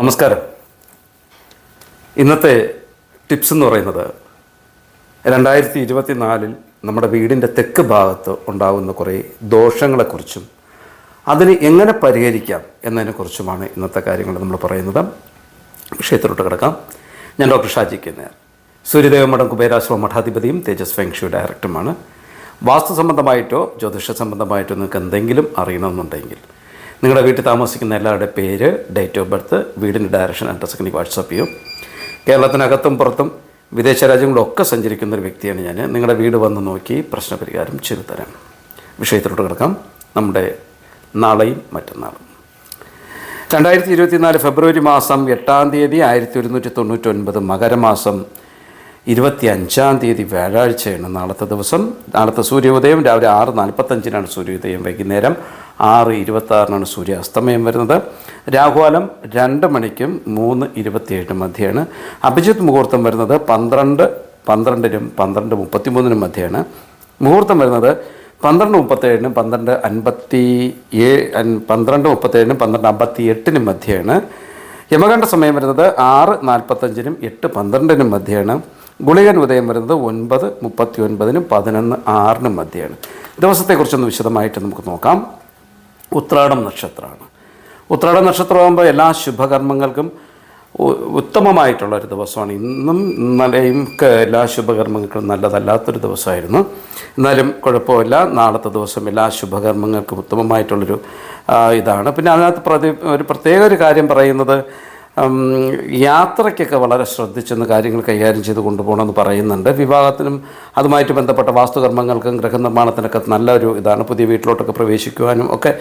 നമസ്കാരം. ഇന്നത്തെ ടിപ്സ് എന്ന് പറയുന്നത് രണ്ടായിരത്തി ഇരുപത്തി നാലിൽ നമ്മുടെ വീടിന്റെ തെക്ക് ഭാഗത്ത് ഉണ്ടാകുന്ന കുറേ ദോഷങ്ങളെക്കുറിച്ചും അതിന് എങ്ങനെ പരിഹരിക്കാം എന്നതിനെക്കുറിച്ചുമാണ് ഇന്നത്തെ കാര്യങ്ങൾ നമ്മൾ പറയുന്നത്. വിഷയത്തിലോട്ട് കിടക്കാം. ഞാൻ ഡോക്ടർ ഷാജി കെ നേർ സൂര്യദേവ മഠം കുബേരാശ്രമ മഠാധിപതിയും തേജസ് ഫെങ്ഷു ഡയറക്ടറുമാണ്. വാസ്തു സംബന്ധമായിട്ടോ ജ്യോതിഷ സംബന്ധമായിട്ടോ നിങ്ങൾക്ക് എന്തെങ്കിലും അറിയണമെന്നുണ്ടെങ്കിൽ നിങ്ങളുടെ വീട്ടിൽ താമസിക്കുന്ന എല്ലാവരുടെ പേര് ഡേറ്റ് ഓഫ് ബർത്ത് വീടിന്റെ ഡയറക്ഷൻ അഡ്രസ്സ് എനിക്ക് വാട്സപ്പ് ചെയ്യും. കേരളത്തിനകത്തും പുറത്തും വിദേശ രാജ്യങ്ങളൊക്കെ സഞ്ചരിക്കുന്ന ഒരു വ്യക്തിയാണ് ഞാൻ. നിങ്ങളുടെ വീട് വന്ന് നോക്കി പ്രശ്നപരിഹാരം ചെയ്തു തരാം വിഷയത്തിലോട്ട് കിടക്കാം. നമ്മുടെ നാളെയും മറ്റന്നാളും. രണ്ടായിരത്തി ഇരുപത്തിനാല് ഫെബ്രുവരി മാസം എട്ടാം തീയതി ആയിരത്തി ഒരുന്നൂറ്റി തൊണ്ണൂറ്റൊൻപത് മകരമാസം ഇരുപത്തി അഞ്ചാം തീയതി വ്യാഴാഴ്ചയാണ് നാളത്തെ ദിവസം. നാളത്തെ സൂര്യോദയം രാവിലെ ആറ് നാൽപ്പത്തഞ്ചിനാണ് സൂര്യോദയം വൈകുന്നേരം ആറ് ഇരുപത്താറിനാണ് സൂര്യാസ്തമയം വരുന്നത്. രാഹുകാലം രണ്ട് മണിക്കും മൂന്ന് ഇരുപത്തിയേഴിനും മധ്യയാണ്. അഭിജിത്ത് മുഹൂർത്തം വരുന്നത് പന്ത്രണ്ട് പന്ത്രണ്ടിനും പന്ത്രണ്ട് മുപ്പത്തിമൂന്നിനും മധ്യയാണ്. മുഹൂർത്തം വരുന്നത് പന്ത്രണ്ട് മുപ്പത്തേഴിനും പന്ത്രണ്ട് അൻപത്തി ഏ പന്ത്രണ്ട് മുപ്പത്തേഴിനും പന്ത്രണ്ട് അമ്പത്തി എട്ടിനും മധ്യയാണ്. യമകണ്ഠ സമയം വരുന്നത് ആറ് നാൽപ്പത്തഞ്ചിനും എട്ട് പന്ത്രണ്ടിനും മധ്യയാണ്. ഗുളികൻ ഉദയം വരുന്നത് ഒൻപത് മുപ്പത്തി ഒൻപതിനും പതിനൊന്ന് ആറിനും മധ്യയാണ്. ദിവസത്തെക്കുറിച്ചൊന്ന് വിശദമായിട്ട് നമുക്ക് നോക്കാം. ഉത്രാടം നക്ഷത്രമാണ്. ഉത്രാടം നക്ഷത്രമാകുമ്പോൾ എല്ലാ ശുഭകർമ്മങ്ങൾക്കും ഉത്തമമായിട്ടുള്ള ഒരു ദിവസമാണ്. ഇന്നും ഇന്നലെയും എല്ലാ ശുഭകർമ്മങ്ങൾക്കും നല്ലതല്ലാത്തൊരു ദിവസമായിരുന്നു. എന്നാലും കുഴപ്പമില്ല. നാളത്തെ ദിവസം എല്ലാ ശുഭകർമ്മങ്ങൾക്കും ഉത്തമമായിട്ടുള്ളൊരു ഇതാണ്. പിന്നെ അതിനകത്ത് പ്രതി ഒരു പ്രത്യേക ഒരു കാര്യം പറയുന്നത് യാത്രയ്ക്കൊക്കെ വളരെ ശ്രദ്ധിച്ചെന്ന് കാര്യങ്ങൾ കൈകാര്യം ചെയ്ത് കൊണ്ടുപോകണമെന്ന് പറയുന്നുണ്ട്. വിവാഹത്തിനും അതുമായിട്ട് ബന്ധപ്പെട്ട വാസ്തുകർമ്മങ്ങൾക്കും ഗൃഹനിർമ്മാണത്തിനൊക്കെ നല്ലൊരു ഇതാണ്. പുതിയ വീട്ടിലോട്ടൊക്കെ പ്രവേശിക്കുവാനും ഒക്കെ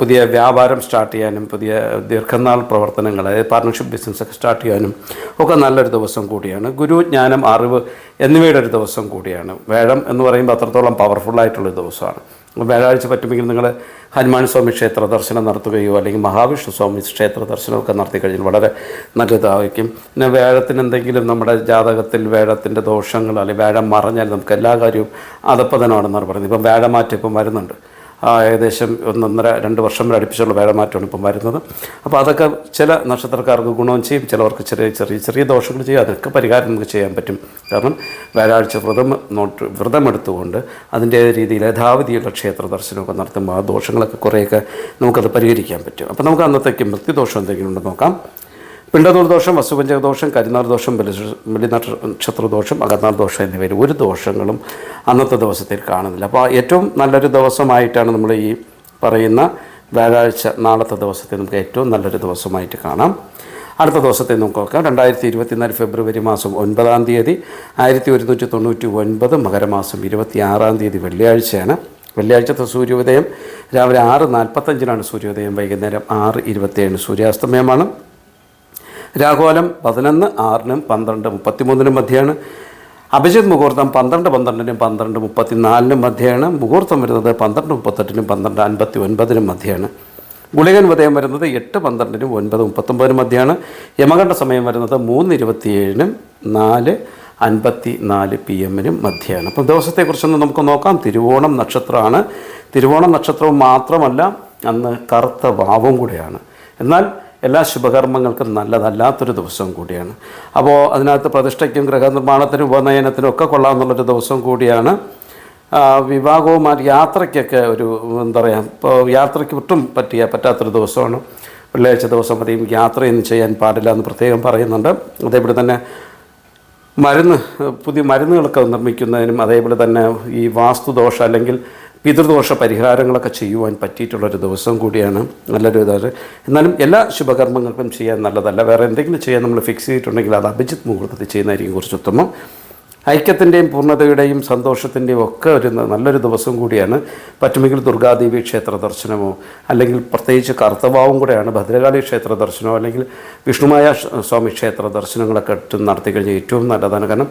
പുതിയ വ്യാപാരം സ്റ്റാർട്ട് ചെയ്യാനും പുതിയ ദീർഘനാൾ പ്രവർത്തനങ്ങൾ പാർട്ണർഷിപ്പ് ബിസിനസ്സൊക്കെ സ്റ്റാർട്ട് ചെയ്യാനും ഒക്കെ നല്ലൊരു ദിവസം കൂടിയാണ്. ഗുരു ജ്ഞാനം അറിവ് എന്നിവയുടെ ഒരു ദിവസം കൂടിയാണ്. വേഴം എന്ന് പറയുമ്പോൾ അത്രത്തോളം പവർഫുള്ളായിട്ടുള്ളൊരു ദിവസമാണ്. വ്യാഴാഴ്ച പറ്റുമെങ്കിൽ നിങ്ങൾ ഹനുമാൻ സ്വാമി ക്ഷേത്ര ദർശനം നടത്തുകയോ അല്ലെങ്കിൽ മഹാവിഷ്ണു സ്വാമി ക്ഷേത്ര ദർശനമൊക്കെ നടത്തി കഴിഞ്ഞാൽ വളരെ നല്ലതായിരിക്കും. പിന്നെ വേഴത്തിന് എന്തെങ്കിലും നമ്മുടെ ജാതകത്തിൽ വേഴത്തിന്റെ ദോഷങ്ങൾ അല്ലെങ്കിൽ വേഴം മറഞ്ഞാൽ നമുക്ക് എല്ലാ കാര്യവും അതപ്പതനമാണെന്നാണ് പറയുന്നത്. ഇപ്പം വേഴമാറ്റം ഇപ്പം വരുന്നുണ്ട്. ഏകദേശം ഒന്നൊന്നര രണ്ട് വർഷം വരെ അടുപ്പിച്ചുള്ള വേഴമാറ്റമാണ് ഇപ്പം വരുന്നത്. അപ്പോൾ അതൊക്കെ ചില നക്ഷത്രക്കാർക്ക് ഗുണവും ചെയ്യും ചിലവർക്ക് ചെറിയ ചെറിയ ചെറിയ ദോഷങ്ങൾ ചെയ്യും. അതൊക്കെ പരിഹാരം നമുക്ക് ചെയ്യാൻ പറ്റും. കാരണം വ്യാഴാഴ്ച വ്രതം നോട്ട് വ്രതമെടുത്തുകൊണ്ട് അതിന്റെ രീതിയിൽ യഥാവിധിയുള്ള ക്ഷേത്ര ദർശനമൊക്കെ നടത്തുമ്പോൾ ആ ദോഷങ്ങളൊക്കെ കുറേയൊക്കെ നമുക്കത് പരിഹരിക്കാൻ പറ്റും. അപ്പോൾ നമുക്ക് അന്നത്തേക്ക് മൃത്യുദോഷം എന്തെങ്കിലും ഉണ്ടെന്ന് നോക്കാം. പിണ്ടനൂർ ദോഷം വസുപഞ്ചക ദോഷം കരിനാർ ദോഷം നക്ഷത്ര ദോഷം അകന്നാർ ദോഷം എന്നിവയിൽ ഒരു ദോഷങ്ങളും അന്നത്തെ ദിവസത്തിൽ കാണുന്നില്ല. അപ്പോൾ ഏറ്റവും നല്ലൊരു ദിവസമായിട്ടാണ് നമ്മൾ ഈ പറയുന്ന വ്യാഴാഴ്ച നാളത്തെ ദിവസത്തെ നമുക്ക് ഏറ്റവും നല്ലൊരു ദിവസമായിട്ട് കാണാം. അടുത്ത ദിവസത്തെ നമുക്ക് നോക്കാം. രണ്ടായിരത്തി ഇരുപത്തിനാല് ഫെബ്രുവരി മാസം ഒൻപതാം തീയതി ആയിരത്തി ഒരുന്നൂറ്റി തൊണ്ണൂറ്റി ഒൻപത് മകരമാസം ഇരുപത്തി ആറാം തീയതി വെള്ളിയാഴ്ചയാണ്. വെള്ളിയാഴ്ചത്തെ സൂര്യോദയം രാവിലെ ആറ് നാൽപ്പത്തഞ്ചിനാണ് സൂര്യോദയം വൈകുന്നേരം ആറ് ഇരുപത്തിയേഴിന് സൂര്യാസ്തമയമാണ്. രാഘോലം പതിനൊന്ന് ആറിനും പന്ത്രണ്ട് മുപ്പത്തിമൂന്നിനും മധ്യയാണ് അഭിജിത് മുഹൂർത്തം പന്ത്രണ്ട് പന്ത്രണ്ടിനും പന്ത്രണ്ട് മുപ്പത്തിനാലിനും മധ്യയാണ് മുഹൂർത്തം വരുന്നത് പന്ത്രണ്ട് മുപ്പത്തെട്ടിനും പന്ത്രണ്ട് അൻപത്തി ഒൻപതിനും മധ്യയാണ് ഗുളികൻ ഉദയം വരുന്നത് എട്ട് പന്ത്രണ്ടിനും ഒൻപത് മുപ്പത്തൊമ്പതിനും മധ്യയാണ് യമകണ്ഠ സമയം വരുന്നത് മൂന്ന് ഇരുപത്തിയേഴിനും നാല് അൻപത്തി നാല് പി എമ്മിനും മധ്യയാണ് അപ്പം ദിവസത്തെക്കുറിച്ചൊന്ന് നമുക്ക് നോക്കാം. തിരുവോണം നക്ഷത്രമാണ്. തിരുവോണം നക്ഷത്രവും മാത്രമല്ല അന്ന് കറുത്ത വാവും കൂടെയാണ്. എന്നാൽ എല്ലാ ശുഭകർമ്മങ്ങൾക്കും നല്ലതല്ലാത്തൊരു ദിവസം കൂടിയാണ്. അപ്പോൾ അതിനകത്ത് പ്രതിഷ്ഠയ്ക്കും ഗൃഹനിർമ്മാണത്തിനും ഉപനയനത്തിനും ഒക്കെ കൊള്ളാമെന്നുള്ളൊരു ദിവസം കൂടിയാണ്. വിവാഹവുമാർ യാത്രയ്ക്കൊക്കെ ഒരു എന്താ പറയുക ഇപ്പോൾ യാത്രയ്ക്ക് ഒട്ടും പറ്റിയ പറ്റാത്തൊരു ദിവസമാണ്. വെള്ളിയാഴ്ച ദിവസം അധികം യാത്രയൊന്നും ചെയ്യാൻ പാടില്ല എന്ന് പ്രത്യേകം പറയുന്നുണ്ട്. അതേപോലെ തന്നെ മരുന്ന് പുതിയ മരുന്നുകളൊക്കെ നിർമ്മിക്കുന്നതിനും അതേപോലെ തന്നെ ഈ വാസ്തുദോഷ അല്ലെങ്കിൽ പിതൃദോഷ പരിഹാരങ്ങളൊക്കെ ചെയ്യുവാൻ പറ്റിയിട്ടുള്ളൊരു ദിവസം കൂടിയാണ് നല്ലൊരു ഇതാണ് എന്നാലും എല്ലാ ശുഭകർമ്മങ്ങൾക്കും ചെയ്യാൻ നല്ലതല്ല. വേറെ എന്തെങ്കിലും ചെയ്യാൻ നമ്മൾ ഫിക്സ് ചെയ്തിട്ടുണ്ടെങ്കിൽ അത് അഭിജിത്ത് മുഹൂർത്തത്തിൽ ചെയ്യുന്നതായിരിക്കും കുറച്ച് ഉത്തമം. ഐക്യത്തിന്റെയും പൂർണതയുടെയും സന്തോഷത്തിന്റെയും ഒക്കെ ഒരു നല്ലൊരു ദിവസം കൂടിയാണ്. പറ്റുമെങ്കിൽ ദുർഗാദേവി ക്ഷേത്ര ദർശനമോ അല്ലെങ്കിൽ പ്രത്യേകിച്ച് കർത്തവാവും കൂടെയാണ് ഭദ്രകാളി ക്ഷേത്ര ദർശനമോ അല്ലെങ്കിൽ വിഷ്ണുമായ സ്വാമി ക്ഷേത്ര ദർശനങ്ങളൊക്കെ നടത്തി കഴിഞ്ഞാൽ ഏറ്റവും നല്ലതാണ്. കാരണം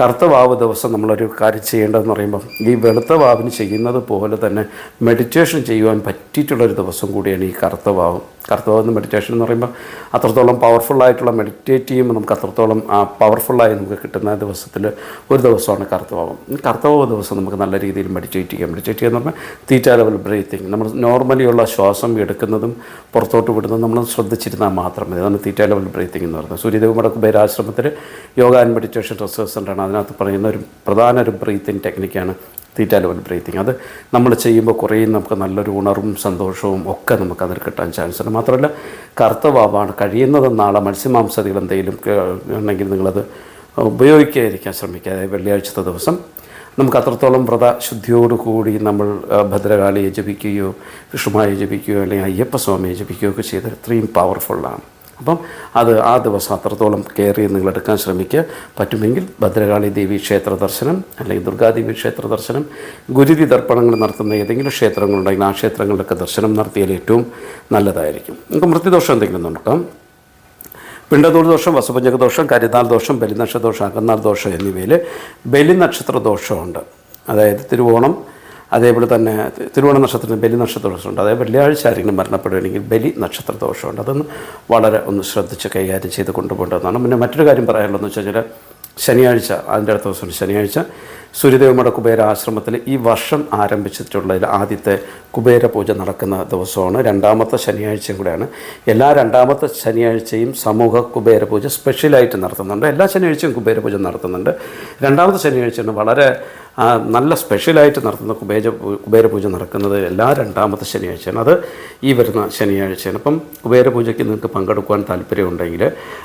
കറുത്ത വാവ് ദിവസം നമ്മളൊരു കാര്യം ചെയ്യേണ്ടതെന്ന് പറയുമ്പം ഈ വെളുത്ത വാവിന് ചെയ്യുന്നത് പോലെ തന്നെ മെഡിറ്റേഷൻ ചെയ്യുവാൻ പറ്റിയിട്ടുള്ളൊരു ദിവസം കൂടിയാണ് ഈ കറുത്ത വാവ്. കറുത്ത വാവ് മെഡിറ്റേഷൻ എന്ന് പറയുമ്പോൾ അത്രത്തോളം പവർഫുള്ളായിട്ടുള്ള മെഡിറ്റേറ്റ് ചെയ്യുമ്പോൾ നമുക്ക് അത്രത്തോളം പവർഫുള്ളായി നമുക്ക് കിട്ടുന്ന ദിവസത്തിൽ ഒരു ദിവസമാണ് കറുത്ത വാവ്. കറുത്ത വാവ് ദിവസം നമുക്ക് നല്ല രീതിയിൽ മെഡിറ്റേറ്റ് ചെയ്യാം. മെഡിറ്റേറ്റ് ചെയ്യുക എന്ന് പറഞ്ഞാൽ തീറ്റ ലെവൽ ബ്രീത്തിങ് നമ്മൾ നോർമലിയുള്ള ശ്വാസം എടുക്കുന്നതും പുറത്തോട്ട് വിടുന്നതും നമ്മൾ ശ്രദ്ധിച്ചിരുന്നാൽ മാത്രം മതി. അതാണ് തീറ്റ ലെവൽ ബ്രീത്തിങ് എന്ന് പറയുന്നത്. സൂര്യദേവയുടെ കുബേരാശ്രമത്തിൽ യോഗ ആൻഡ് മെഡിറ്റേഷൻ റിസർച്ച് സെന്ററാണ് അതിനകത്ത് പറയുന്ന ഒരു പ്രധാന ഒരു ബ്രീത്തിങ് ടെക്നിക്കാണ് തീറ്റ ലെവൽ ബ്രീത്തിങ് അത് നമ്മൾ ചെയ്യുമ്പോൾ കുറേ നമുക്ക് നല്ലൊരു ഉണർവും സന്തോഷവും ഒക്കെ നമുക്ക് അതിൽ കിട്ടാൻ ചാൻസ് ഉണ്ട്. മാത്രമല്ല കറുത്ത വാവാണ് കഴിയുന്നത് നാളെ മത്സ്യമാംസതികൾ എന്തെങ്കിലും ഉണ്ടെങ്കിൽ നിങ്ങളത് ഉപയോഗിക്കാതിരിക്കാൻ ശ്രമിക്കുക. അതായത് വെള്ളിയാഴ്ചത്തെ ദിവസം നമുക്ക് അത്രത്തോളം വ്രത ശുദ്ധിയോടുകൂടി നമ്മൾ ഭദ്രകാളിയെ ജപിക്കുകയോ വിഷ്ണുമായി ജപിക്കുകയോ അല്ലെങ്കിൽ അയ്യപ്പസ്വാമിയെ ജപിക്കുകയോ ഒക്കെ ചെയ്ത് ഇത്രയും പവർഫുള്ളാണ് അപ്പം അത് ആ ദിവസം അത്രത്തോളം കെയർ ചെയ്ത് നിങ്ങൾ എടുക്കാൻ ശ്രമിക്കുക. പറ്റുമെങ്കിൽ ഭദ്രകാളി ദേവി ക്ഷേത്ര ദർശനം അല്ലെങ്കിൽ ദുർഗാദേവി ക്ഷേത്ര ദർശനം ഗുരുതി ദർപ്പണങ്ങൾ നടത്തുന്ന ഏതെങ്കിലും ക്ഷേത്രങ്ങളുണ്ടെങ്കിൽ ആ ക്ഷേത്രങ്ങളിലൊക്കെ ദർശനം നടത്തിയാൽ ഏറ്റവും നല്ലതായിരിക്കും. നമുക്ക് മൃത്യുദോഷം എന്തെങ്കിലും നോക്കാം. പിണ്ടതൂർ ദോഷം വസുപഞ്ചക ദോഷം കരിനാൾ ദോഷം ബലിനക്ഷത്ര ദോഷം അകന്നാൾ ദോഷം എന്നിവയിൽ ബലിനക്ഷത്ര ദോഷമുണ്ട് അതായത് തിരുവോണം അതേപോലെ തന്നെ തിരുവോണ നക്ഷത്രത്തിന് ബലി നക്ഷത്ര ദോഷമുണ്ട് അതായത് വെള്ളിയാഴ്ച ആരെങ്കിലും മരണപ്പെടുകയാണെങ്കിൽ ബലി നക്ഷത്ര ദോഷമുണ്ട് അതൊന്ന് വളരെ ഒന്ന് ശ്രദ്ധിച്ച് കൈകാര്യം ചെയ്ത് കൊണ്ടുപോകേണ്ടതാണ് പിന്നെ മറ്റൊരു കാര്യം പറയാനുള്ളതെന്ന് വെച്ച് കഴിഞ്ഞാൽ ശനിയാഴ്ച അതിന്റെ അടുത്ത ദിവസം ശനിയാഴ്ച സൂര്യദേവമയുടെ കുബേര ആശ്രമത്തിൽ ഈ വർഷം ആരംഭിച്ചിട്ടുള്ളതിൽ ആദ്യത്തെ കുബേര പൂജ നടക്കുന്ന ദിവസമാണ്. രണ്ടാമത്തെ ശനിയാഴ്ചയും കൂടെയാണ്. എല്ലാ രണ്ടാമത്തെ ശനിയാഴ്ചയും സമൂഹ കുബേര പൂജ സ്പെഷ്യലായിട്ട് നടത്തുന്നുണ്ട്. എല്ലാ ശനിയാഴ്ചയും കുബേര പൂജ നടത്തുന്നുണ്ട്. രണ്ടാമത്തെ ശനിയാഴ്ചയാണ് വളരെ നല്ല സ്പെഷ്യലായിട്ട് നടത്തുന്ന കുബേര കുബേരപൂജ പൂജ നടക്കുന്നത് എല്ലാ രണ്ടാമത്തെ ശനിയാഴ്ചയാണ്. അത് ഈ വരുന്ന ശനിയാഴ്ചയാണ്. അപ്പം കുബേരപൂജയ്ക്ക് നിങ്ങൾക്ക് പങ്കെടുക്കുവാൻ താല്പര്യമുണ്ടെങ്കിൽ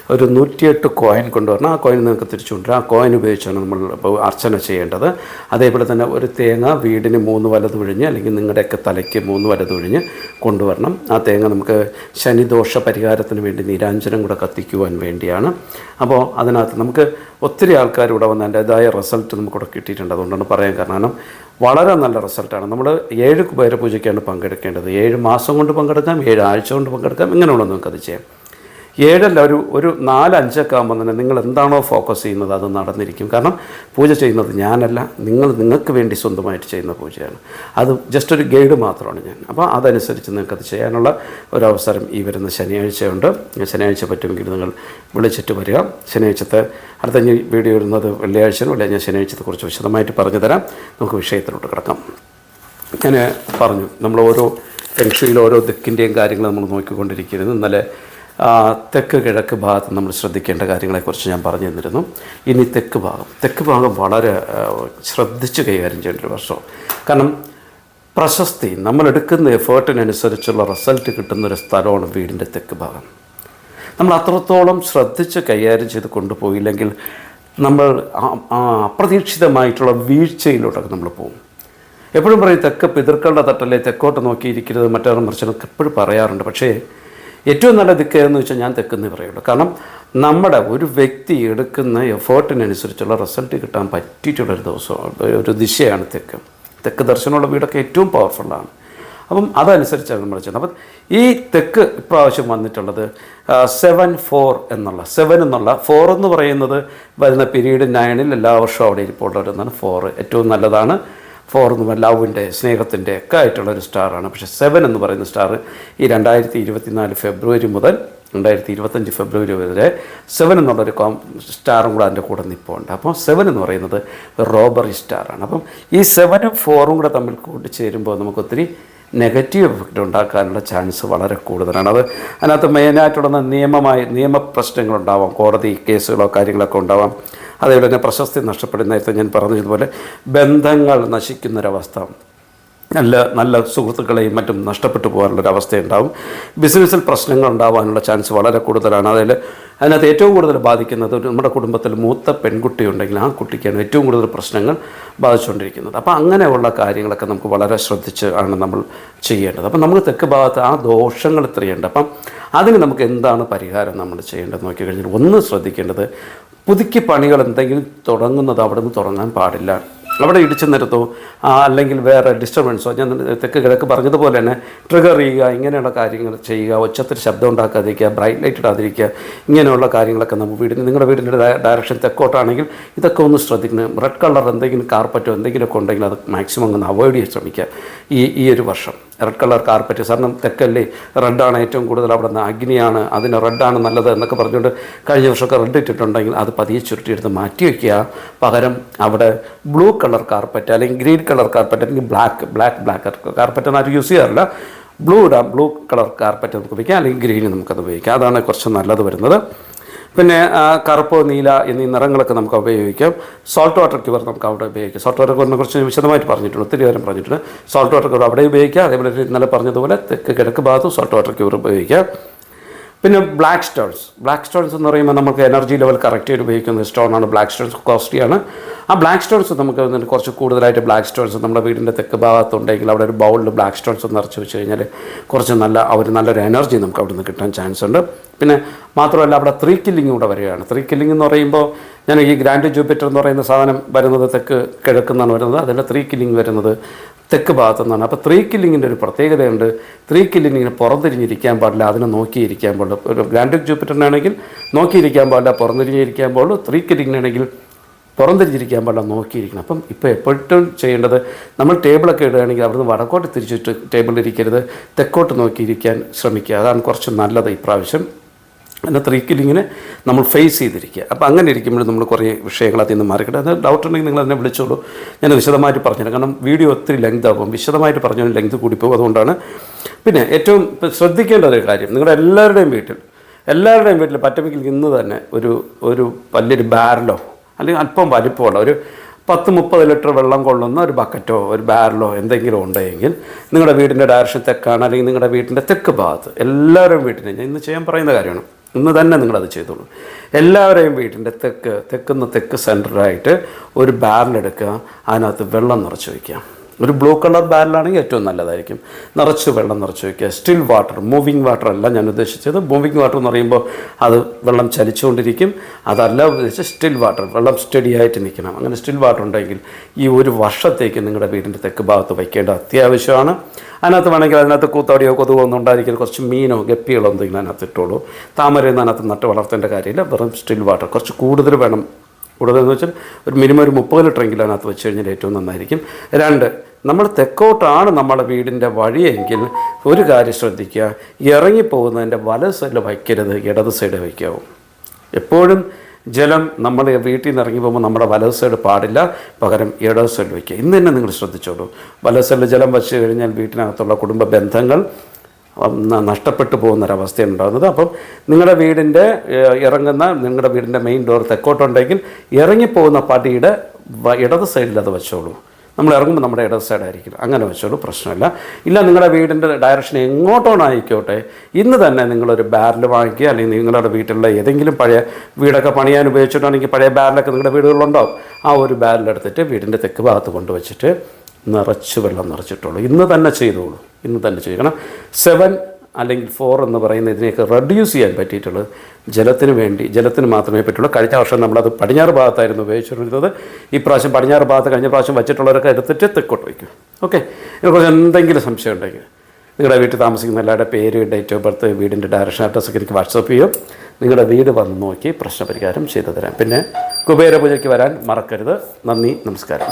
ഒരു നൂറ്റിയെട്ട് കോയിൻ കൊണ്ടുവരണം. ആ കോയിൻ നിങ്ങൾക്ക് തിരിച്ചു കൊണ്ടുവരാം. ആ കോയിൻ ഉപയോഗിച്ചാണ് നമ്മൾ അർച്ചന ചെയ്യേണ്ടത്. അതേപോലെ തന്നെ ഒരു തേങ്ങ വീടിന് മൂന്ന് വലത് ഒഴിഞ്ഞ് അല്ലെങ്കിൽ നിങ്ങളുടെയൊക്കെ തലയ്ക്ക് മൂന്ന് വലത് ഒഴിഞ്ഞ് കൊണ്ടുവരണം. ആ തേങ്ങ നമുക്ക് ശനിദോഷ പരിഹാരത്തിന് വേണ്ടി നീരാഞ്ജനം കൂടെ കത്തിക്കുവാൻ വേണ്ടിയാണ്. അപ്പോൾ അതിനകത്ത് നമുക്ക് ഒത്തിരി ആൾക്കാർ ഇവിടെ വന്ന് അതിന്റെതായ റിസൾട്ട് നമുക്കിവിടെ കിട്ടിയിട്ടുണ്ട്. അതുകൊണ്ടാണ് പറയാൻ കാരണം വളരെ നല്ല റിസൾട്ടാണ് നമ്മൾ ഏഴ് കുബേര പൂജയ്ക്കാണ് പങ്കെടുക്കേണ്ടത്. ഏഴ് മാസം കൊണ്ട് പങ്കെടുക്കാം ഏഴ് ആഴ്ച കൊണ്ട് പങ്കെടുക്കാം ഇങ്ങനെയുള്ള നമുക്കത് ചെയ്യാം. ഏഴല്ല ഒരു ഒരു നാല് അഞ്ചൊക്കെ ആകുമ്പോൾ തന്നെ നിങ്ങൾ എന്താണോ ഫോക്കസ് ചെയ്യുന്നത് അത് നടന്നിരിക്കും. കാരണം പൂജ ചെയ്യുന്നത് ഞാനല്ല നിങ്ങൾ നിങ്ങൾക്ക് വേണ്ടി സ്വന്തമായിട്ട് ചെയ്യുന്ന പൂജയാണ്. അത് ജസ്റ്റ് ഒരു ഗൈഡ് മാത്രമാണ് ഞാൻ. അപ്പോൾ അതനുസരിച്ച് നിങ്ങൾക്കത് ചെയ്യാനുള്ള ഒരു അവസരം ഈ വരുന്ന ശനിയാഴ്ചയുണ്ട്. ശനിയാഴ്ച പറ്റുമെങ്കിൽ നിങ്ങൾ വിളിച്ചിട്ട് വരിക. ശനിയാഴ്ചത്തെ അടുത്ത വീഡിയോ ഇടുന്നത് വെള്ളിയാഴ്ച അല്ലെങ്കിൽ ഞാൻ ശനിയാഴ്ചത്തെ കുറിച്ച് വിശദമായിട്ട് പറഞ്ഞു തരാം നമുക്ക് വിഷയത്തിലോട്ട് കിടക്കാം. ഞാൻ പറഞ്ഞു നമ്മൾ ഓരോ ഫെങ്ഷയിൽ ഓരോ ദിക്കിന്റെയും കാര്യങ്ങൾ നമ്മൾ നോക്കിക്കൊണ്ടിരിക്കുന്നത് ഇന്നലെ തെക്ക് കിഴക്ക് ഭാഗത്ത് നമ്മൾ ശ്രദ്ധിക്കേണ്ട കാര്യങ്ങളെക്കുറിച്ച് ഞാൻ പറഞ്ഞു തന്നിരുന്നു ഇനി തെക്ക് ഭാഗം. തെക്ക് ഭാഗം വളരെ ശ്രദ്ധിച്ച് കൈകാര്യം ചെയ്യേണ്ട ഒരു വർഷം കാരണം പ്രശസ്തി നമ്മൾ എടുക്കുന്ന എഫേർട്ടിനനുസരിച്ചുള്ള റിസൾട്ട് കിട്ടുന്ന ഒരു സ്ഥലമാണ് വീടിന്റെ തെക്ക് ഭാഗം. നമ്മൾ അത്രത്തോളം ശ്രദ്ധിച്ച് കൈകാര്യം ചെയ്ത് കൊണ്ടുപോയില്ലെങ്കിൽ നമ്മൾ അപ്രതീക്ഷിതമായിട്ടുള്ള വീഴ്ചയിലോട്ടൊക്കെ നമ്മൾ പോകും. എപ്പോഴും പറയും തെക്ക് പിതൃക്കളുടെ തട്ടല്ലേ തെക്കോട്ട് നോക്കിയിരിക്കരുത് മറ്റൊരു മറിച്ചൊക്കെ എപ്പോഴും പറയാറുണ്ട്. പക്ഷേ ഏറ്റവും നല്ല ദിക്ക് എന്ന് വെച്ചാൽ ഞാൻ തെക്കെന്നേ പറയുള്ളൂ. കാരണം നമ്മുടെ ഒരു വ്യക്തി എടുക്കുന്ന എഫേർട്ടിനനുസരിച്ചുള്ള റിസൾട്ട് കിട്ടാൻ പറ്റിയിട്ടുള്ളൊരു ദിവസമാണ് ഒരു ദിശയാണ് തെക്ക്. തെക്ക് ദർശനമുള്ള വീടൊക്കെ ഏറ്റവും പവർഫുള്ളാണ് അപ്പം അതനുസരിച്ചാണ് നമ്മൾ ചെയ്യുന്നത്. അപ്പം ഈ തെക്ക് ഇപ്രാവശ്യം വന്നിട്ടുള്ളത് സെവൻ ഫോർ എന്നുള്ള സെവൻ എന്നുള്ള ഫോർ എന്ന് പറയുന്നത് വരുന്ന പീരീഡ് നയനിൽ എല്ലാ വർഷവും അവിടെ ഇരിപ്പുള്ളവരെന്നാണ് ഫോർ ഏറ്റവും നല്ലതാണ്. ഫോർ എന്ന് പറയുന്നത് ലവിന്റെ സ്നേഹത്തിന്റെ ഒക്കെ ആയിട്ടുള്ള ഒരു സ്റ്റാറാണ്. പക്ഷേ സെവൻ എന്ന് പറയുന്ന സ്റ്റാർ ഈ രണ്ടായിരത്തി ഇരുപത്തിനാല് ഫെബ്രുവരി മുതൽ രണ്ടായിരത്തി ഇരുപത്തഞ്ച് ഫെബ്രുവരി വരെ സെവൻ എന്നുള്ളൊരു കോം സ്റ്റാറും കൂടെ അതിന്റെ കൂടെ നിൽപ്പുണ്ട് അപ്പോൾ സെവൻ എന്ന് പറയുന്നത് റോബറി സ്റ്റാറാണ്. അപ്പം ഈ സെവനും ഫോറും കൂടെ തമ്മിൽ കൂട്ടിച്ചേരുമ്പോൾ നമുക്ക് ഒത്തിരി നെഗറ്റീവ് എഫക്റ്റ് ഉണ്ടാക്കാനുള്ള ചാൻസ് വളരെ കൂടുതലാണ്. അത് അതിനകത്ത് മെയിനായിട്ടുള്ള നിയമമായി നിയമപ്രശ്നങ്ങളുണ്ടാവാം. കോടതി കേസുകളോ കാര്യങ്ങളൊക്കെ ഉണ്ടാവാം. അതേപോലെ തന്നെ പ്രശസ്തി നഷ്ടപ്പെടുന്ന നേരത്തെ ഞാൻ പറഞ്ഞതുപോലെ ബന്ധങ്ങൾ നശിക്കുന്നൊരവസ്ഥ. നല്ല നല്ല സുഹൃത്തുക്കളെയും മറ്റും നഷ്ടപ്പെട്ടു പോകാനുള്ളൊരു അവസ്ഥയുണ്ടാവും. ബിസിനസ്സിൽ പ്രശ്നങ്ങൾ ഉണ്ടാവാനുള്ള ചാൻസ് വളരെ കൂടുതലാണ്. അതിൽ അതിനകത്ത് ഏറ്റവും കൂടുതൽ ബാധിക്കുന്നത് നമ്മുടെ കുടുംബത്തിൽ മൂത്ത പെൺകുട്ടി ഉണ്ടെങ്കിൽ ആ കുട്ടിക്കാണ് ഏറ്റവും കൂടുതൽ പ്രശ്നങ്ങൾ ബാധിച്ചുകൊണ്ടിരിക്കുന്നത്. അപ്പോൾ അങ്ങനെയുള്ള കാര്യങ്ങളൊക്കെ നമുക്ക് വളരെ ശ്രദ്ധിച്ച് ആണ് നമ്മൾ ചെയ്യേണ്ടത്. അപ്പം നമുക്ക് തെക്ക് ഭാഗത്ത് ആ ദോഷങ്ങൾ ഇത്രയുണ്ട്. അപ്പം അതിന് നമുക്ക് എന്താണ് പരിഹാരം നമ്മൾ ചെയ്യേണ്ടത് നോക്കി കഴിഞ്ഞാൽ ഒന്ന് ശ്രദ്ധിക്കേണ്ടത് പുതുക്കി പണികൾ എന്തെങ്കിലും തുടങ്ങുന്നത് അവിടെ നിന്ന് തുടങ്ങാൻ പാടില്ല. അവിടെ ഇടിച്ചു നിരത്തോ അല്ലെങ്കിൽ വേറെ ഡിസ്റ്റർബൻസോ ഞാൻ തെക്ക് കിഴക്ക് പറഞ്ഞതുപോലെ തന്നെ ട്രിഗർ ചെയ്യുക ഇങ്ങനെയുള്ള കാര്യങ്ങൾ ചെയ്യുക ഒച്ചത്തിൽ ശബ്ദം ഉണ്ടാക്കാതിരിക്കുക ബ്രൈറ്റ് ലൈറ്റ് ഇടാതിരിക്കുക ഇങ്ങനെയുള്ള കാര്യങ്ങളൊക്കെ നമ്മൾ വീടിന് നിങ്ങളുടെ വീടിന്റെ ഡയറക്ഷൻ തെക്കോട്ടാണെങ്കിൽ ഇതൊക്കെ ഒന്ന് ശ്രദ്ധിക്കണം. റെഡ് കളർ എന്തെങ്കിലും കാർപ്പറ്റോ എന്തെങ്കിലുമൊക്കെ ഉണ്ടെങ്കിൽ അത് മാക്സിമം ഒന്ന് അവോയ്ഡ് ചെയ്യാൻ ശ്രമിക്കുക. ഈ ഈ ഒരു വർഷം. റെഡ് കളർ കാർപ്പറ്റ് സാറിന് തെക്കല്ലേ റെഡാണ് ഏറ്റവും കൂടുതൽ അവിടെ നിന്ന് അഗ്നിയാണ് അതിന് റെഡാണ് നല്ലത് എന്നൊക്കെ പറഞ്ഞുകൊണ്ട് കഴിഞ്ഞ വർഷമൊക്കെ റെഡ് ഇട്ടിട്ടുണ്ടെങ്കിൽ അത് പതിയെ ചുരുട്ടിയെടുത്ത് മാറ്റി വയ്ക്കുക പകരം അവിടെ ബ്ലൂ കളർ കാർപ്പറ്റ് അല്ലെങ്കിൽ ഗ്രീൻ കളർ കാർപ്പറ്റ് അല്ലെങ്കിൽ ബ്ലാക്ക് ബ്ലാക്ക് ബ്ലാക്ക് കാർപ്പറ്റ് ആരും യൂസ് ചെയ്യാറില്ല. ബ്ലൂ ഇടാം ബ്ലൂ കളർ കാർപ്പറ്റ് നമുക്ക് ഉപയോഗിക്കാം അല്ലെങ്കിൽ ഗ്രീൻ നമുക്കത് ഉപയോഗിക്കാം. അതാണ് കുറച്ച് നല്ലത് വരുന്നത്. പിന്നെ കറുപ്പ് നീല എന്നീ നിറങ്ങളൊക്കെ നമുക്ക് ഉപയോഗിക്കാം. സോൾട്ട് വാട്ടർ ക്യൂർ നമുക്ക് അവിടെ ഉപയോഗിക്കാം. സോൾട്ട് വാട്ടർ ക്യൂറിനെ കുറിച്ച് വിശദമായിട്ട് പറഞ്ഞിട്ടുണ്ട് ഒത്തിരി പേരും പറഞ്ഞിട്ടുണ്ട്. സോൾട്ട് വാട്ടർ ക്യൂർ അവിടെ ഉപയോഗിക്കാം. അതേപോലെ ഇന്നലെ പറഞ്ഞതുപോലെ തെക്ക് കിഴക്ക് ഭാഗത്തും സോൾട്ട് വാട്ടർ ക്യൂർ ഉപയോഗിക്കാം. പിന്നെ ബ്ലാക്ക് സ്റ്റോൺസ് ബ്ലാക്ക് സ്റ്റോൺസ് എന്ന് പറയുമ്പോൾ നമുക്ക് എനർജി ലെവൽ കറക്റ്റ് ചെയ്ത് ഉപയോഗിക്കുന്ന സ്റ്റോണാണ് ബ്ലാക്ക് സ്റ്റോൺസ് കോസ്റ്റ്ലിയാണ് ആ ബ്ലാക്ക് സ്റ്റോൺസ് നമുക്ക് വന്നിട്ട് കുറച്ച് കൂടുതലായിട്ട് ബ്ലാക്ക് സ്റ്റോൺസ് നമ്മുടെ വീടിന്റെ തെക്ക് ഭാഗത്തുണ്ടെങ്കിൽ അവിടെ ഒരു ബൗളിൽ ബ്ലാക്ക് സ്റ്റോൺസ് നിറച്ച് വെച്ച് കഴിഞ്ഞാൽ കുറച്ച് നല്ല അവർ നല്ലൊരു എനർജി നമുക്ക് അവിടെ നിന്ന് കിട്ടാൻ ചാൻസ് ഉണ്ട്. പിന്നെ മാത്രമല്ല അവിടെ ത്രീ കില്ലിംഗ് കൂടെ വരികയാണ്. ത്രീ കില്ലിംഗ് എന്ന് പറയുമ്പോൾ ഞാൻ ഈ ഗ്രാൻഡ് ജൂപ്പിറ്റർ എന്ന് പറയുന്ന സാധനം വരുന്നത് തെക്ക് കിഴക്കുന്നാണ് വരുന്നത്. അതിന്റെ ത്രീ കില്ലിംഗ് വരുന്നത് തെക്ക് ഭാഗത്തു നിന്നാണ് അപ്പോൾ ത്രീ കില്ലിങ്ങിന്റെ ഒരു പ്രത്യേകതയുണ്ട്. ത്രീ കില്ലിങ്ങിന് പുറംതിരിഞ്ഞിരിക്കാൻ പാടില്ല അതിനെ നോക്കിയിരിക്കാൻ പാടില്ല. ഒരു ഗ്രാൻഡ് ജൂപ്പിറ്ററിനാണെങ്കിൽ നോക്കിയിരിക്കാൻ പാടില്ല പുറംതിരിഞ്ഞിരിക്കാൻ പാടുള്ളൂ. ത്രീ കില്ലിങ്ങിനാണെങ്കിൽ പുറംതിരിഞ്ഞിരിക്കാൻ പാടില്ല നോക്കിയിരിക്കണം. അപ്പം ഇപ്പോൾ എപ്പോഴും ചെയ്യേണ്ടത് നമ്മൾ ടേബിളൊക്കെ ഇടുകയാണെങ്കിൽ അവിടുന്ന് വടക്കോട്ട് തിരിച്ചിട്ട് ടേബിളിലിരിക്കരുത്. തെക്കോട്ട് നോക്കിയിരിക്കാൻ ശ്രമിക്കുക. അതാണ് കുറച്ച് നല്ലത് ഇപ്രാവശ്യം. എന്നാൽ ത്രീ കില്ലിങ്ങിനെ നമ്മൾ ഫേസ് ചെയ്തിരിക്കുക. അപ്പോൾ അങ്ങനെ ഇരിക്കുമ്പോൾ നമ്മൾ കുറേ വിഷയങ്ങൾ അതിൽ നിന്ന് മാറിക്കട്ടെ അത് ഡൗട്ട് ഉണ്ടെങ്കിൽ നിങ്ങൾ എന്നെ വിളിച്ചോളൂ. ഞാൻ വിശദമായിട്ട് പറഞ്ഞുതരാം. കാരണം വീഡിയോ ഒത്തിരി ലെങ്ത് ആകും. വിശദമായിട്ട് പറഞ്ഞാൽ ലെങ്ത് കൂടിപ്പോകും അതുകൊണ്ടാണ് പിന്നെ ഏറ്റവും ശ്രദ്ധിക്കേണ്ട ഒരു കാര്യം. നിങ്ങളുടെ എല്ലാവരുടെയും വീട്ടിൽ എല്ലാവരുടെയും വീട്ടിൽ പറ്റമെങ്കിൽ ഇന്ന് തന്നെ ഒരു ഒരു വലിയൊരു ബാരലോ അല്ലെങ്കിൽ അല്പം വലിപ്പമുള്ള ഒരു പത്ത് മുപ്പത് ലിറ്റർ വെള്ളം കൊള്ളുന്ന ഒരു ബക്കറ്റോ ഒരു ബാരലോ എന്തെങ്കിലും ഉണ്ടെങ്കിൽ നിങ്ങളുടെ വീടിന്റെ ഡയറക്ഷൻ തെക്കാണ് അല്ലെങ്കിൽ നിങ്ങളുടെ വീടിന്റെ തെക്ക് ഭാഗത്ത് എല്ലാവരും വീട്ടിനെ ഞാൻ ഇന്ന് ചെയ്യാൻ പറയുന്ന കാര്യമാണ്. ഇന്ന് തന്നെ നിങ്ങളത് ചെയ്തോളൂ. എല്ലാവരെയും വീട്ടിന്റെ തെക്ക് തെക്കുന്ന തെക്ക് സെന്ററായിട്ട് ഒരു ബാരലെടുക്കുക അതിനകത്ത് വെള്ളം നിറച്ച് വയ്ക്കുക. ഒരു ബ്ലൂ കളർ ബാരലാണെങ്കിൽ ഏറ്റവും നല്ലതായിരിക്കും. നിറച്ച് വെള്ളം നിറച്ച് വയ്ക്കുക. സ്റ്റിൽ വാട്ടർ മൂവിങ് വാട്ടർ അല്ല ഞാൻ ഉദ്ദേശിച്ചത്. മൂവിങ് വാട്ടർ എന്ന് പറയുമ്പോൾ അത് വെള്ളം ചലിച്ചുകൊണ്ടിരിക്കും. അതല്ല ഉദ്ദേശിച്ച് സ്റ്റിൽ വാട്ടർ വെള്ളം സ്റ്റഡി ആയിട്ട് നിൽക്കണം. അങ്ങനെ സ്റ്റിൽ വാട്ടർ ഉണ്ടെങ്കിൽ ഈ ഒരു വർഷത്തേക്ക് നിങ്ങളുടെ വീടിന്റെ തെക്ക് ഭാഗത്ത് വയ്ക്കേണ്ട അത്യാവശ്യമാണ്. അതിനകത്ത് വേണമെങ്കിൽ അതിനകത്ത് കൂത്താടിയോ കൊതുകോ ഒന്നും ഉണ്ടായിരിക്കും കുറച്ച് മീനോ ഗപ്പികളോ എന്തെങ്കിലും അതിനകത്ത് ഇട്ടോളൂ. താമരയൊന്നും അതിനകത്ത് നട്ട് വളർത്തേണ്ട കാര്യമില്ല. വെറും സ്റ്റിൽ വാട്ടർ കുറച്ച് കൂടുതൽ വേണം കൂടുതലെന്ന് വെച്ചാൽ ഒരു മിനിമം ഒരു മുപ്പത് ലിറ്റർ എങ്കിലും അതിനകത്ത് വെച്ച് കഴിഞ്ഞാൽ ഏറ്റവും നന്നായിരിക്കും. രണ്ട് നമ്മൾ തെക്കോട്ടാണ് നമ്മുടെ വീടിന്റെ വഴിയെങ്കിൽ ഒരു കാര്യം ശ്രദ്ധിക്കുക ഇറങ്ങിപ്പോകുന്നതിന്റെ വല സൈഡിൽ വയ്ക്കരുത് ഇടത് സൈഡ് വയ്ക്കാവും. എപ്പോഴും ജലം നമ്മൾ വീട്ടിൽ നിന്ന് ഇറങ്ങി പോകുമ്പോൾ നമ്മുടെ വലത് സൈഡ് പാടില്ല പകരം ഇടത് സൈഡ് വയ്ക്കുക. ഇന്ന് തന്നെ നിങ്ങൾ ശ്രദ്ധിച്ചോളൂ. വലത് സൈഡിൽ ജലം വച്ചു കഴിഞ്ഞാൽ വീട്ടിനകത്തുള്ള കുടുംബ ബന്ധങ്ങൾ നഷ്ടപ്പെട്ടു പോകുന്നൊരവസ്ഥയാണ് ഉണ്ടാകുന്നത് അപ്പം നിങ്ങളുടെ വീടിന്റെ ഇറങ്ങുന്ന നിങ്ങളുടെ വീടിന്റെ മെയിൻ ഡോർ തെക്കോട്ടുണ്ടെങ്കിൽ ഇറങ്ങിപ്പോകുന്ന പടിയുടെ ഇടത് സൈഡിൽ അത് വെച്ചോളൂ. നമ്മൾ ഇറങ്ങുമ്പോൾ നമ്മുടെ ഇടത് സൈഡായിരിക്കും. അങ്ങനെ വെച്ചോളൂ പ്രശ്നമില്ല. ഇല്ല നിങ്ങളുടെ വീടിന്റെ ഡയറക്ഷൻ എങ്ങോട്ടോണായിക്കോട്ടെ ഇന്ന് തന്നെ നിങ്ങളൊരു ബാരൽ വാങ്ങിക്കുക അല്ലെങ്കിൽ നിങ്ങളുടെ വീട്ടിലുള്ള ഏതെങ്കിലും പഴയ വീടൊക്കെ പണിയാൻ ഉപയോഗിച്ചിട്ടാണെങ്കിൽ പഴയ ബാരലൊക്കെ നിങ്ങളുടെ വീടുകളിലുണ്ടാവും. ആ ഒരു ബാരലെടുത്തിട്ട് വീടിന്റെ തെക്ക് ഭാഗത്ത് കൊണ്ടുവച്ചിട്ട് നിറച്ച് വെള്ളം നിറച്ചിട്ടുള്ളൂ. ഇന്ന് തന്നെ ചെയ്തോളൂ. ഇന്ന് തന്നെ ചെയ്യണം സെവൻ അല്ലെങ്കിൽ ഫോർ എന്ന് പറയുന്ന ഇതിനെയൊക്കെ റെഡ്യൂസ് ചെയ്യാൻ പറ്റിയിട്ടുള്ളത് ജലത്തിന് വേണ്ടി ജലത്തിന് മാത്രമേ പറ്റുള്ളൂ. കഴിഞ്ഞ വർഷം നമ്മളത് പടിഞ്ഞാറ് ഭാഗത്തായിരുന്നു ഉപയോഗിച്ചിരുന്നത്. ഈ പ്രാവശ്യം പടിഞ്ഞാറ് ഭാഗത്ത് കഴിഞ്ഞ പ്രാവശ്യം വച്ചിട്ടുള്ളവരൊക്കെ എടുത്തിട്ട് തെക്കോട്ട് വയ്ക്കും. ഓക്കെ ഇതിനെക്കുറിച്ച് എന്തെങ്കിലും സംശയം ഉണ്ടെങ്കിൽ നിങ്ങളുടെ വീട്ടിൽ താമസിക്കുന്ന എല്ലാവരുടെ പേര് ഡേറ്റ് ഓഫ് ബർത്ത് വീടിന്റെ ഡയറക്ഷൻ അഡ്രസ്സൊക്കെ എനിക്ക് വാട്സപ്പ് ചെയ്യും. നിങ്ങളുടെ വീട് വന്ന് നോക്കി പ്രശ്നപരിഹാരം ചെയ്തു തരാം. പിന്നെ കുബേര പൂജയ്ക്ക് വരാൻ മറക്കരുത്. നന്ദി നമസ്കാരം.